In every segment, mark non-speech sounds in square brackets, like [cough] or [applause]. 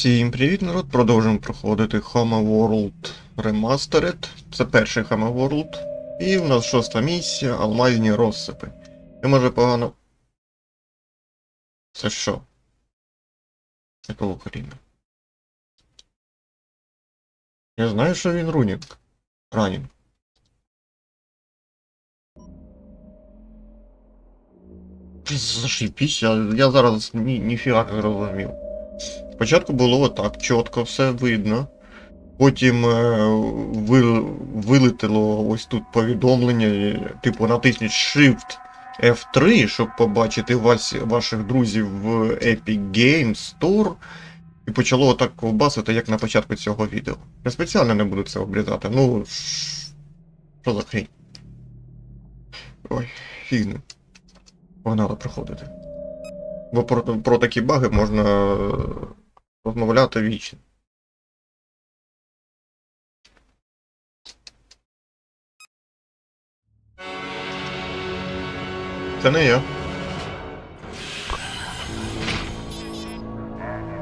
Всім привіт, народ! Продовжуємо проходити Hama World Remastered. Це перший Hama World. І в нас шоста місія Алмазні розсипи. І може погано. Це що? Якого хріна? Я знаю, що він рунінг. Ранінг. Зашипісь, я, я зараз ні, ніфіга не зрозумів. Спочатку було отак, чітко все видно. Потім е, ви, вилетіло ось тут повідомлення, е, типу натисніть Shift F3, щоб побачити вас, ваших друзів в Epic Games Store. І почало отак ковбасити, як на початку цього відео. Я спеціально не буду це обрізати. Ну. Що за хрінь? Ой, фігне. Погнали проходити. Бо про, про такі баги можна розмовляти вічно. Це не я.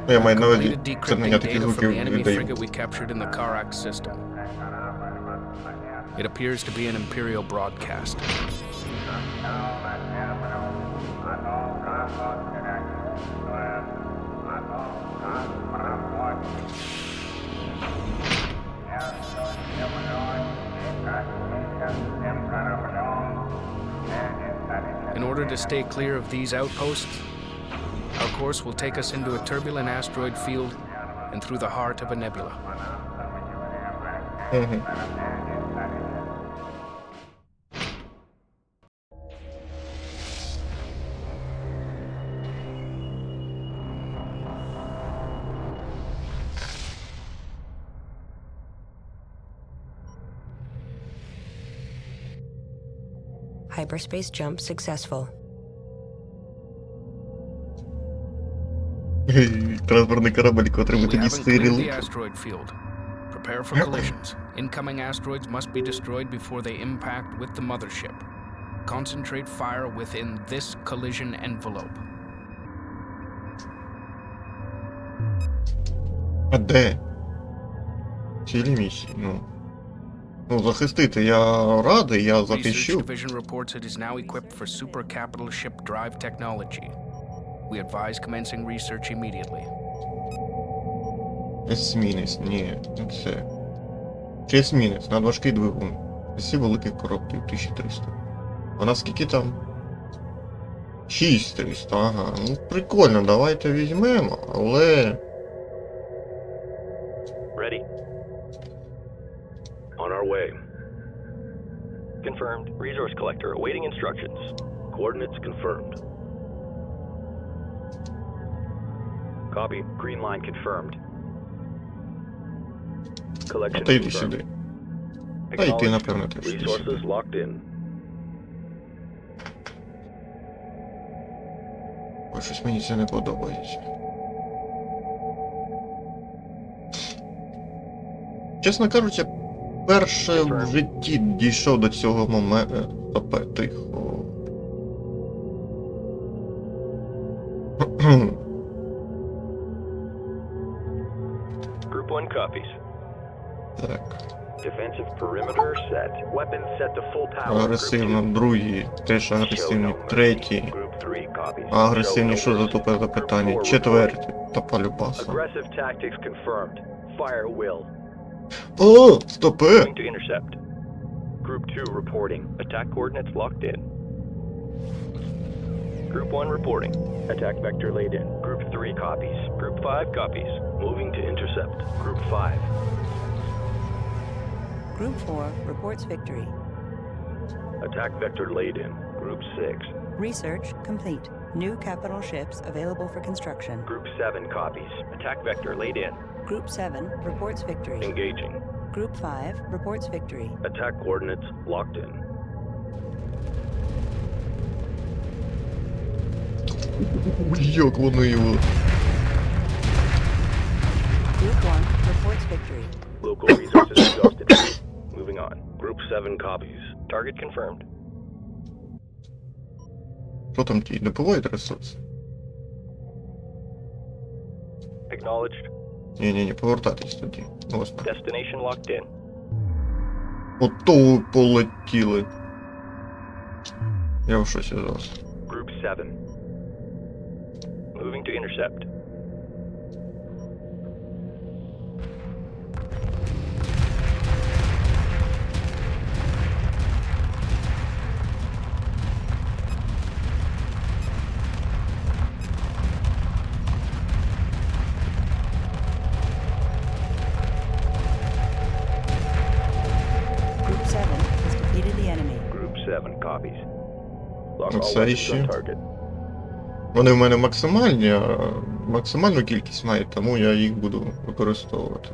Ну, Я маю на увазі, Completed це не я decrypting такі data звуки from the enemy видаю. frigate we captured in the Karax system. It appears to be an Imperial broadcast. order to stay clear of these outposts, our course will take us into a turbulent asteroid field and through the heart of a nebula. Mm-hmm. Hyperspace jump successful. Транспортний корабель, котрий ми We тоді haven't cleared the стирили. asteroid field. Prepare for collisions. Incoming asteroids must be destroyed before they impact with the mothership. Concentrate fire within this collision envelope. А де? Цілі місії, ну. Ну, захистити я радий, я Research захищу. Division reports it is now equipped for super capital ship drive technology. We advise commencing research immediately. Есмінець, ні, не це. Чи есмінець, надважкий двигун. Всі великих кораблів 1300. А на скільки там? 6300, ага. Ну прикольно, давайте візьмемо, але. Ready. On our way. Confirmed. Resource collector awaiting instructions. Coordinates confirmed. Copy. Green line confirmed. Collection А ти йди confirmed. сюди. Та й ти, Acknowledged. напевно, теж йди Resources сюди. locked in. Ой, щось мені це не подобається. Чесно кажучи, перше в житті дійшов до цього моменту. Тихо. Group 1 copies. Так, Defensive perimeter set. Weapons set to full power. Агресивно, другий, теж агресивний, третій. Group 3 copies. Агресивні, що за тупе запитання? Четвертий, топа любаса. Aggressive tactics confirmed. Fire will. Oh, stopé. Going to intercept. Group 2 reporting. Attack coordinates locked in. Group 1 reporting. Attack vector laid in. Group 3 copies. Group 5 copies. Moving to intercept. Group 5. Group 4 reports victory. Attack vector laid in. Group 6. Research complete. New capital ships available for construction. Group 7 copies. Attack vector laid in. Group 7 reports victory. Engaging. Group 5 reports victory. Attack coordinates locked in. Як воно його. Group 1 reports victory. Local resources exhausted. [coughs] Moving on. Group 7 copies. Target confirmed. Що там ті? Добувають ресурси? Acknowledged. Ні-ні-ні, повертайтесь тоді. Ось так. Destination locked in. Ото ви полетіли. Я в шоці зараз. Group 7. Moving to intercept. Target. Вони в мене максимальні, а максимальну кількість мають, тому я їх буду використовувати.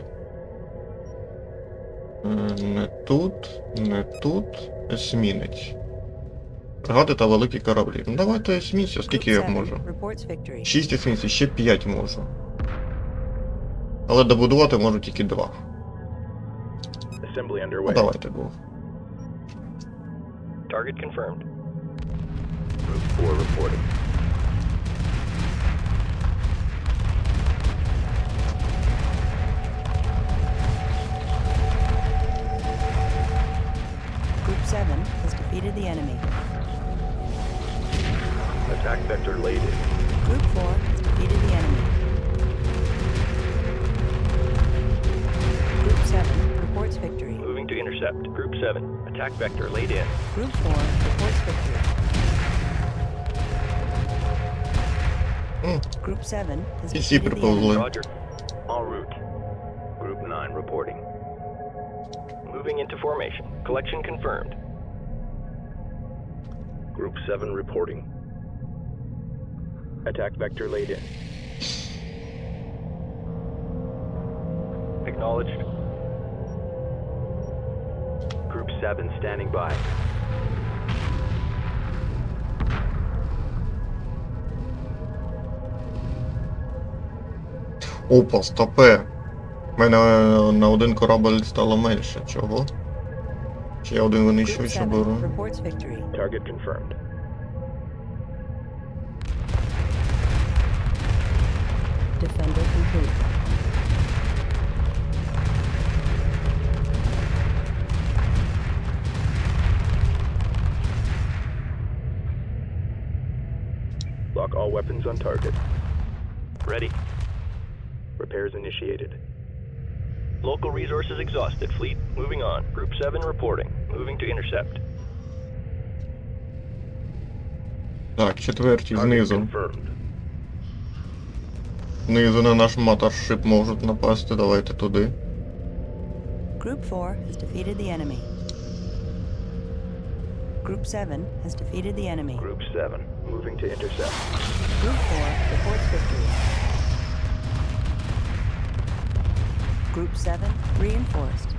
Е, Не тут, не тут. Есмінець. Фрегати та великі кораблі. Ну давайте есмінця, скільки я можу. reports 6 есмінців, ще 5 можу. Але добудувати можу тільки 2. Assembly Ну underway. давайте двох. Target confirmed. Group 4 reporting. Group 7 has defeated the enemy. Attack vector laid in. Group 4 has defeated the enemy. Group 7 reports victory. Moving to intercept. Group 7. Attack vector laid in. Group 4 reports victory. Group 7 has PC proposal. Roger. En route. Group 9 reporting. Moving into formation. Collection confirmed. Group 7 reporting. Attack vector laid in. Acknowledged. Group 7 standing by. Опа, стопе. У мене е, на один корабль стало менше. Чого? Чи я один Group винищувач 7 беру? reports victory. Target confirmed. Defender complete. Lock all weapons on target. Ready. Repairs initiated. Local resources exhausted. Fleet moving on. Group 7 reporting. Moving to intercept. Так, четверті Target знизу. confirmed. Знизу на наш моторшип можуть напасти, давайте туди. Group 4 has defeated the enemy. Group 7 has defeated the enemy. Group 7 moving to intercept. Group 4 reports victory. Group 7 reinforced.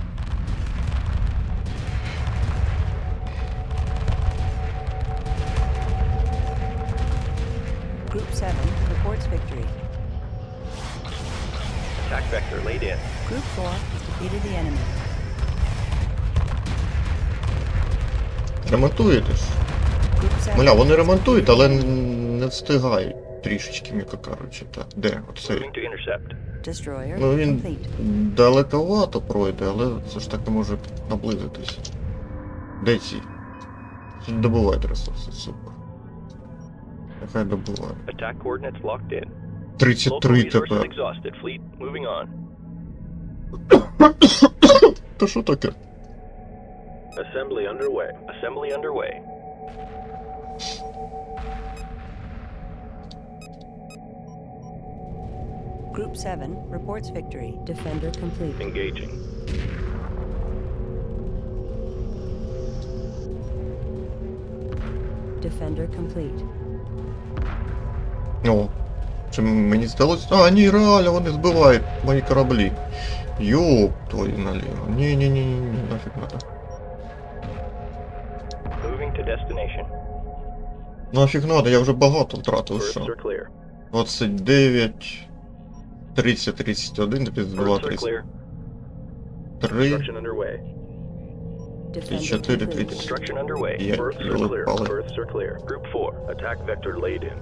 Group 7 reports victory. Attack vector laid in. Group 4 has defeated the enemy. Ремонтуєте ж? Group 7 Мля, вони ремонтують, але не встигають трішечки, м'яко кажучи. Так, де? Оцей. Ну він далековато пройде, але все ж таки може наблизитись. Де ці? Добувають ресурси, супер. Нехай добувають. Attack coordinates locked in. Local 33 тепер. exhausted. Fleet. [coughs] Та що таке? Assembly underway. Assembly underway. Group 7 reports victory. Defender complete. Engaging. Defender complete. О, чи мені здалося? А, ні, реально, вони збивають мої кораблі. Йоп, твою наліво. Ні, ні, ні, ні, ні, нафіг надо. Moving to destination. Нафіг надо, я вже багато втратив, Berths що? are clear. 29, 30, 31, 32, Berths are clear. 33, Construction underway. Defender четыре complete. тридцать. Construction underway. Yeah, Berths you are look clear. solid. Berths are clear. Group 4. Attack vector laid in.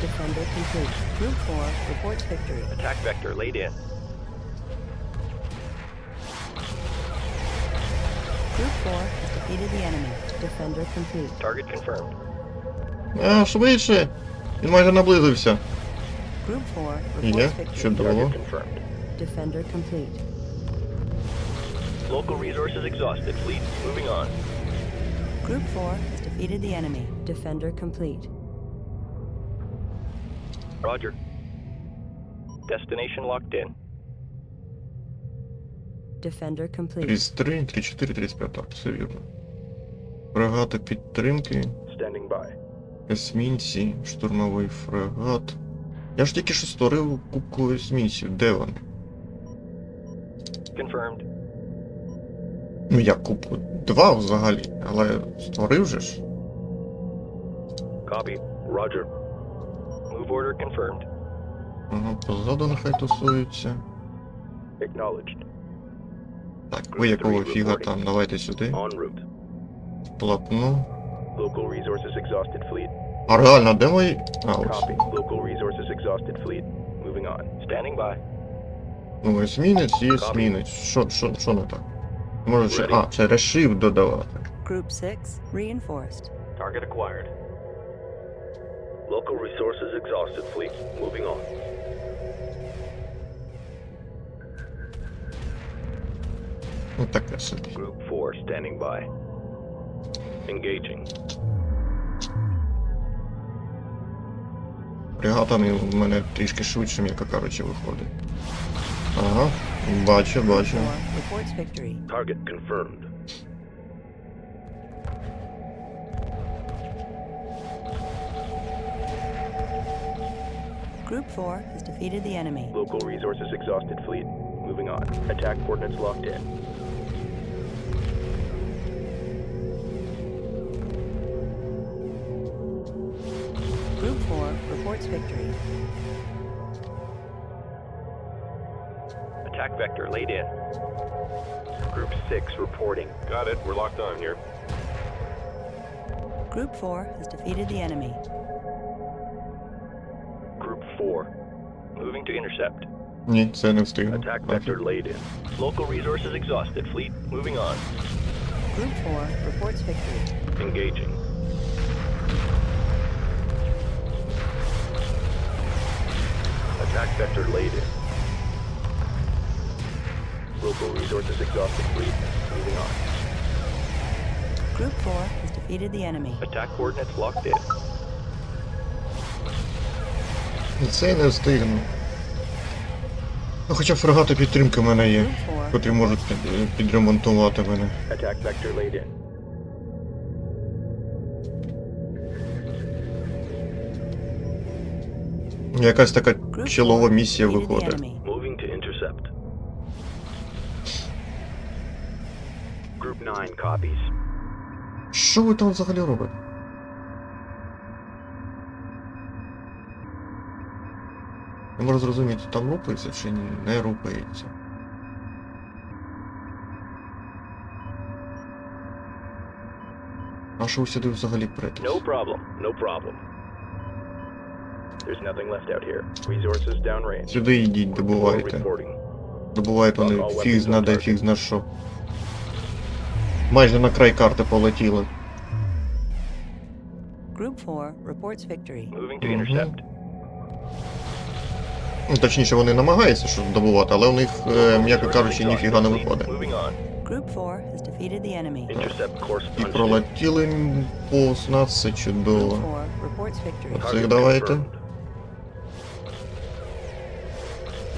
Defender complete. Group 4 reports victory. Attack vector laid in. Group 4 has defeated the enemy. Defender complete. Target confirmed. А, швидше! Він майже наблизився. Group 4 Є, reports victory. чудово. Target confirmed. Defender complete. Local resources exhausted. Fleet moving on. Group 4 has defeated the enemy. Defender complete. Roger. Destination locked in. Defender complete. 33, 34, 35, так, все вірно. Фрегати підтримки, Standing by. Есмінці, штурмовий фрегат. Я ж тільки що створив кубку есмінців, де вони? Confirmed. Ну як кубку? Два взагалі, але створив же ж. Copy. Roger. Move order confirmed. Ага, позаду нехай тусуються. Acknowledged. Так, ви якого фіга там, давайте сюди. Платну. Local resources exhausted. Fleet. А реально, де мої. А, ось. Copy. Local resources exhausted. Fleet. Moving on. Standing by. Ну, есмінець і есмінець. Що, що, що не так? Може ще. А, це решив додавати. Group 6 reinforced. Target acquired. Local resources exhausted. Fleet. Moving on. Ну таке собі. Group 4 standing by. Engaging. Фрегатами в мене трішки швидше, м'яко кажучи, виходить. Ага, бачу, Group бачу. 4 reports victory. Target confirmed. Group 4 has defeated the enemy. Local resources exhausted. Fleet. Moving on. Attack coordinates locked in. victory. Attack vector laid in. Group 6 reporting. Got it. We're locked on here. Group 4 has defeated the enemy. Group 4. Moving to intercept. Nic us to. Attack vector laid in. Local resources exhausted. Fleet moving on. Group 4 reports victory. Engaging. Attack vector laid in. Local resources exhausted. Fleet. Moving on. Group 4 has defeated the enemy. Attack coordinates locked in. Це не встигну. Ну хоча фрегати підтримки в мене є, котрі можуть підремонтувати мене. Attack vector laid in. Якась така чолова місія виходить. enemy. Moving to intercept. Group 9 copies. Що ви там взагалі робите? Не можу зрозуміти, там рухається чи ні? не рухається. А що ви сюди взагалі претесь? No problem. No problem. There's nothing left out here. Resources downrange. Сюди йдіть, Group 4 добувайте. Добувають вони фіг зна де, фіг зна що. Майже на край карти полетіли. Group 4 reports victory. Moving to intercept. Ну, точніше, вони намагаються щось добувати, але у них, е, м'яко кажучи, ніфіга не виходить. Moving on. Group 4 has defeated the enemy. Intercept course І пролетіли повз нас, це Group чудово. 4 reports victory. Цих давайте.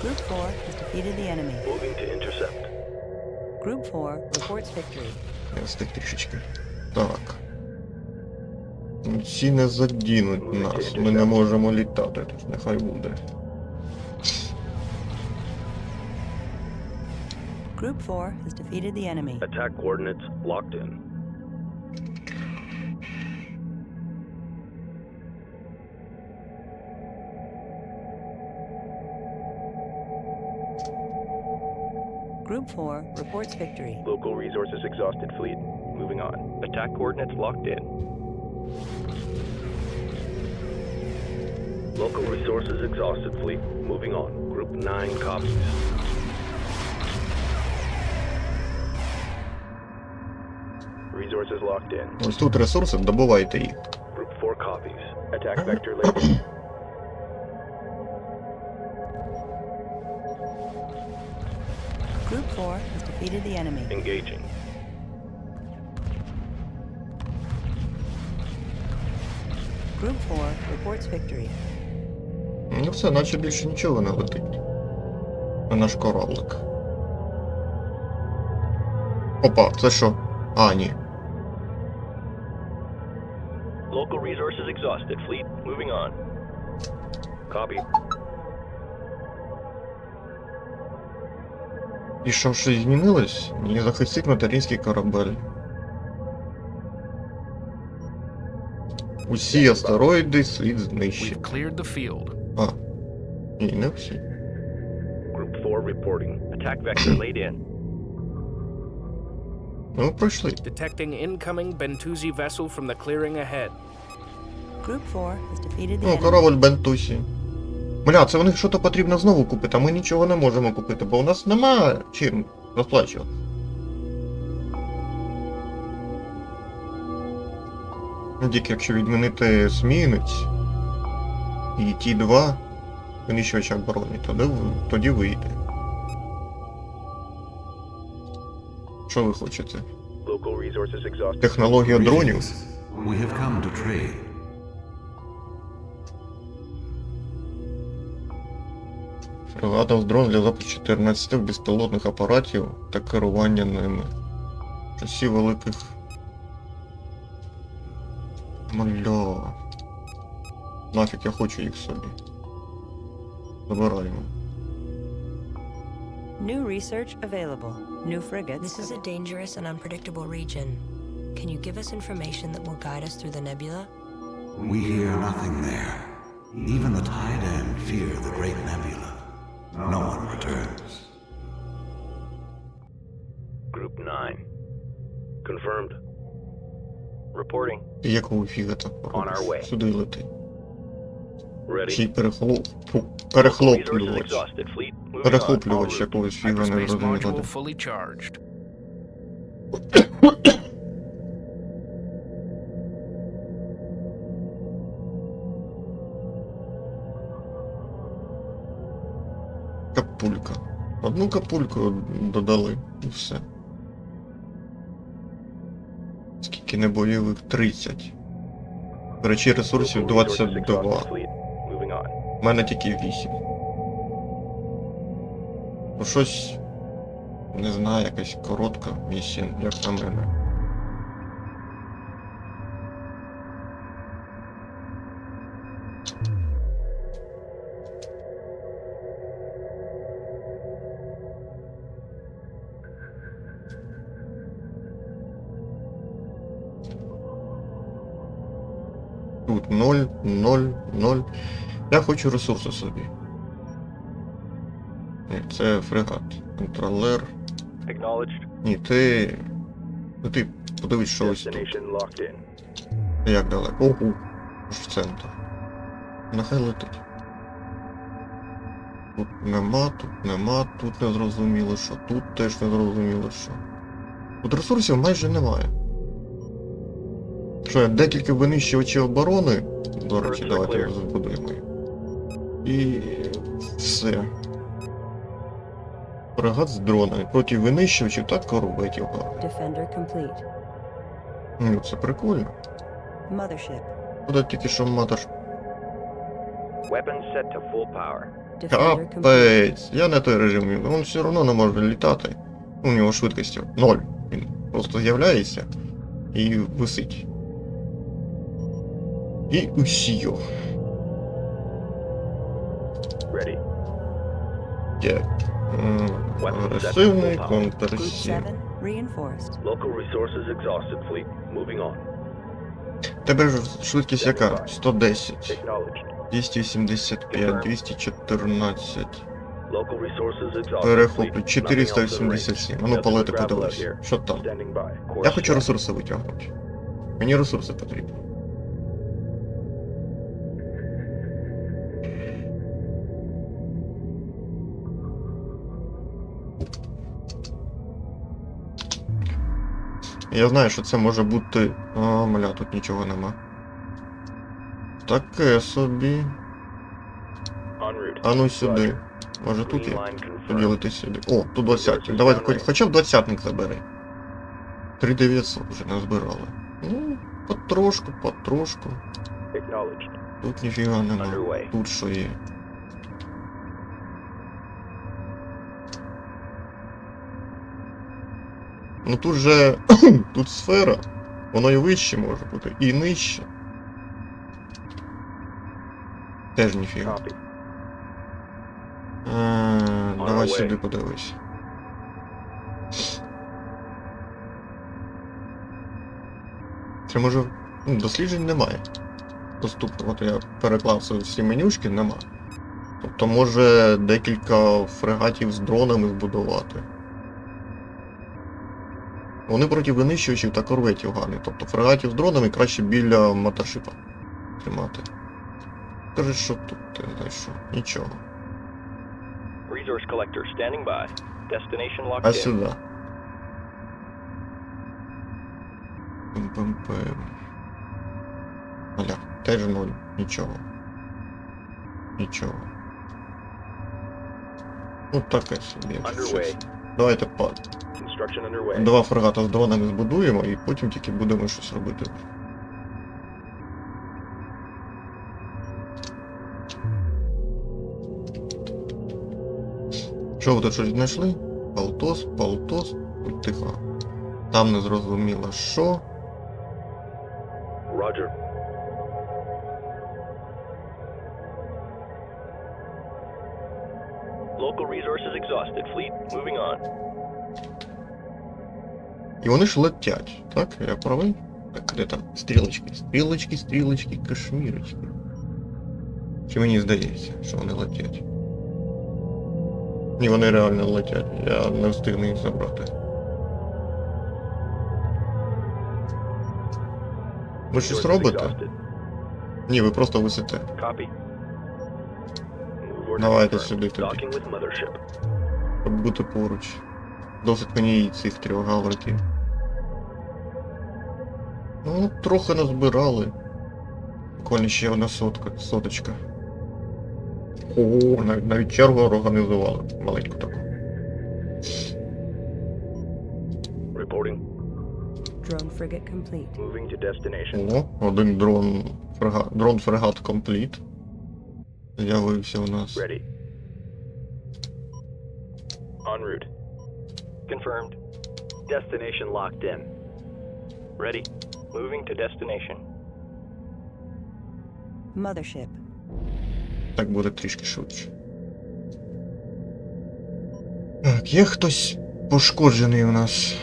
Group 4 has defeated the enemy. Moving to intercept. Group 4 reports victory. Я встиг трішечки. Так. Ну, Ці не задінуть нас. Ми не можемо літати, тож нехай буде. Group 4 has defeated the enemy. Attack coordinates locked in. Group 4 reports victory. Local resources exhausted. Fleet. Moving on. Attack coordinates locked in. Local resources exhausted, fleet. Moving on. Group 9 copies. Resources locked in. Ось тут ресурси, добувайте їх. Group 4 copies. Attack vector laid [clears throat] 4 has defeated the enemy. Engaging. Group 4 reports victory. Ну все, наче більше нічого не летить. На наш кораблик. Опа, це що? А, ні. Local resources exhausted, fleet. Moving on. Copy. І що щось змінилось? Ні, захистить материнський корабель. Усі астероїди слід знищити. We've cleared the field. А. Ні, не всі. Group 4 reporting. Attack vector laid in. Ну, пройшли. Detecting incoming Bentusi vessel from the clearing ahead. Group 4 has defeated the Ну, enemy. корабль Бентусі. Бля, це в них щось потрібно знову купити, а ми нічого не можемо купити, бо у нас нема чим розплачувати. Ну, Тільки якщо відмінити змінець і ті два винищувача оборони, тоді, тоді вийде. Що ви хочете? Технологія дронів? We have come to trade. З дрон для запуску 14 безпілотних апаратів та керування ними. Часі великих. Мля. Нафіг я хочу їх собі. Забираємо. New research available. New frigates. This is a dangerous and unpredictable region. Can you give us information that will guide us through the nebula? We hear nothing there. Even the Tide End fear the Great Nebula. No one returns. Group 9. Confirmed. Reporting. І якого фіга там On our way. Сюди летить. Ще й Ready. перехлоп... фу, Resources перехлоплювач. exhausted, fleet. Moving on. Перехоплювач En route. якогось фіга не Hyperspace розумію. Одну капульку додали і все. Скільки не бойових? 30. До речі, ресурсів 22. exhausted, fleet. Moving on. У мене тільки 8. Ну щось. Не знаю, якась коротка місія, як на мене. 0, 0, 0. Я хочу ресурси собі. Ні, це фрегат. Контролер. Ні, ти. Ну ти подивись, що ось тут. Як далеко? Ого. В центр. Нехай летить. Тут нема, тут нема, тут не зрозуміло що, тут теж не зрозуміло що. Тут ресурсів майже немає. Що, декілька винищувачів оборони. До речі, давайте збудуємо. І все. Фрегат з дронами проти винищувачів та корветів. Defender complete. Ну, це прикольно. Mothership. Буде тільки що матер. Set to full power. Defender complete. Капець, я не той режим, він все одно не може літати. У нього швидкості ноль. Він просто з'являється і висить. Resources exhausted, fleet. Moving on. Тебе ж швидкість яка? 110, Acknowledged. 275, 214. Local resources exhausted. Перехоплю fleet. 487. А ну grab подивись. Що там? Я хочу ресурси витягнути. Мені ресурси потрібні. Я знаю, що це може бути. А, мля, тут нічого нема. Таке собі. А ну сюди. Може тут є? confirmed. Сюди. О, тут двадцятник. Давай хоч, хоча б двадцятник забери. 3900 вже назбирали. Ну, потрошку, потрошку. Тут ніфіга нема. Тут що є. Ну тут же. [clears throat] тут сфера. Воно і вище може бути, і нижче. Теж ніфіга. Е, Давай сюди подивись. Це може. Ну, досліджень немає. Доступно. От я переклав всі менюшки, нема. Тобто може декілька фрегатів з дронами збудувати. Вони проти винищувачів та корветів гарні. Тобто фрегатів з дронами краще біля моторшипа тримати. Скажи, що тут ти знайшов? Нічого. Resource collector standing by. Destination locked А сюди. Пим-пим-пим. Аля, теж ноль. Нічого. Нічого. Ну таке собі, Underway. Давайте по два фрегата з дронами збудуємо і потім тільки будемо щось робити. Що ви тут щось знайшли? Палтос, палтос, будь тихо. Там не зрозуміло що. Roger. Local resources exhausted. Fleet moving on. І вони ж летять, так? Я правий? Так, де там? Стрілочки, стрілочки, стрілочки, кашмірочки. Чи мені здається, що вони летять? Ні, вони реально летять. Я не встигну їх забрати. Ви щось робите? Ні, ви просто висите. Давайте сюди тоді. Щоб бути поруч. Досить мені і цих трьох гавриків. Ну, трохи назбирали. Буквально ще одна сотка, соточка. О, навіть, навіть чергу організували. Маленьку таку. Reporting. Drone frigate complete. Moving to destination. О, один дрон фрегат, дрон фрегат компліт. З'явився у нас. Ready. En route. Confirmed. Destination locked in. Ready. Moving to destination. Mothership. Так буде трішки швидше. Так, є хтось пошкоджений у нас.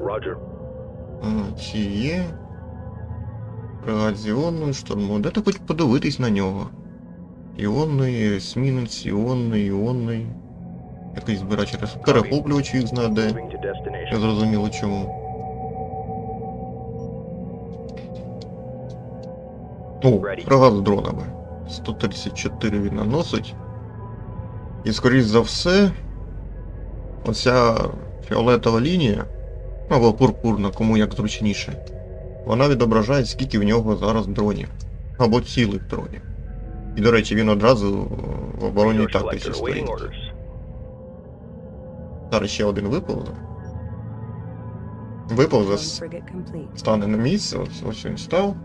Roger. А, Ці є. Фрегат з іонною штурму. Де ти хоч подивитись на нього? Іонний, есмінець, іонний, іонний. Якийсь збирач. Перехоплювач їх знає де. Не зрозуміло чому. О, Ready. з дронами. 134 він наносить. І скоріш за все, оця фіолетова лінія, ну, або пурпурна, кому як зручніше, вона відображає, скільки в нього зараз дронів. Або цілих дронів. І, до речі, він одразу в оборонній тактиці стоїть. Зараз ще один виповзе. Виповзе, стане на місце, ось, ось він став.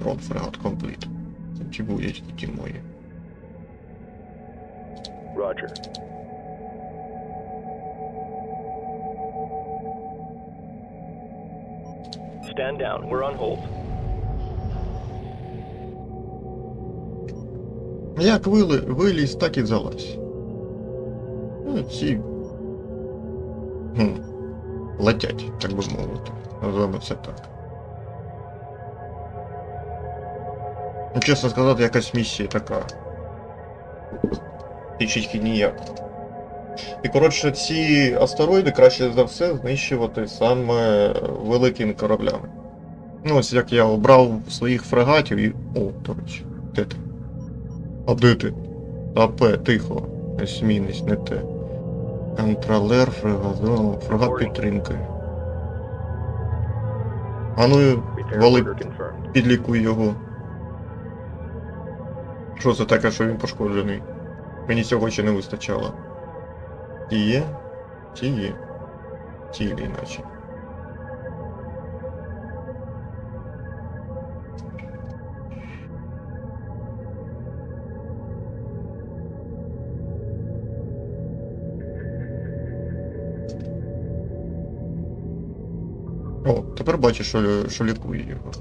Дрон фрегат компліт. Ті будуть ті мої. Roger. Stand down. We're on hold. Як вили, виліз, так і залазь. Ну, ці. Летять, так би мовити. Називаємо це так. Ну, чесно сказати, якась місія така. Трішечки ніяк. І коротше, ці астероїди краще за все знищувати саме великими кораблями. Ну, ось як я обрав своїх фрегатів і. О, до речі, де ти? А де ти? АП, тихо. Есмінець, не те. Контролер, фрегат, ну, фрегат підтримки. А ну, Repair вали, підлікуй його. Що це таке, що він пошкоджений? Мені цього ще не вистачало. Ті є? Ті є. Ті или іначе. Тепер бачиш, що, що лікує його.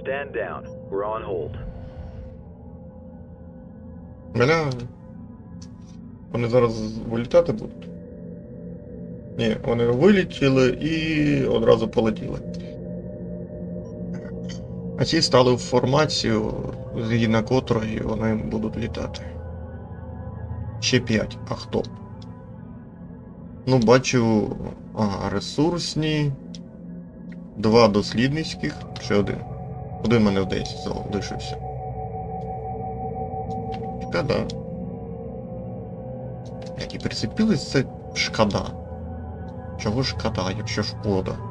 Stand down. We're on hold. Бля. Вони зараз вилітати будуть. Ні, вони вилетіли і одразу полетіли. А ці стали в формацію, згідно котрої вони будуть літати. Ще 5. А хто? Ну, бачу. Ага, ресурсні. Два дослідницьких. Ще один. Один в мене здається залишився. Шкода. Як і прицепились, це шкода. Чого шкода, якщо шкода?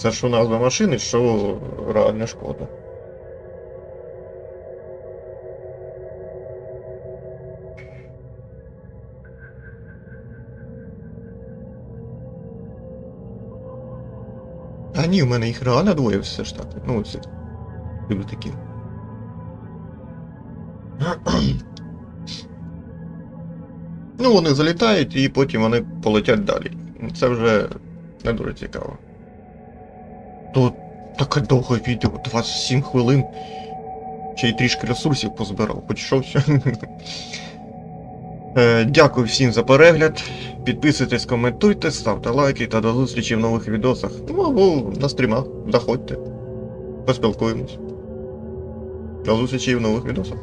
Це що назва машини, що реальна шкода. А ні, в мене їх реально двоє все ж так. Ну, це. Люблю такі. Ну, вони залітають і потім вони полетять далі. Це вже не дуже цікаво. Таке довге відео, 27 хвилин. Ще й трішки ресурсів позбирав, щось. [laughs] Е, Дякую всім за перегляд. Підписуйтесь, коментуйте, ставте лайки та до зустрічі в нових відосах. Ну або на стрімах. Заходьте. Поспілкуємось. До зустрічі в нових відосах.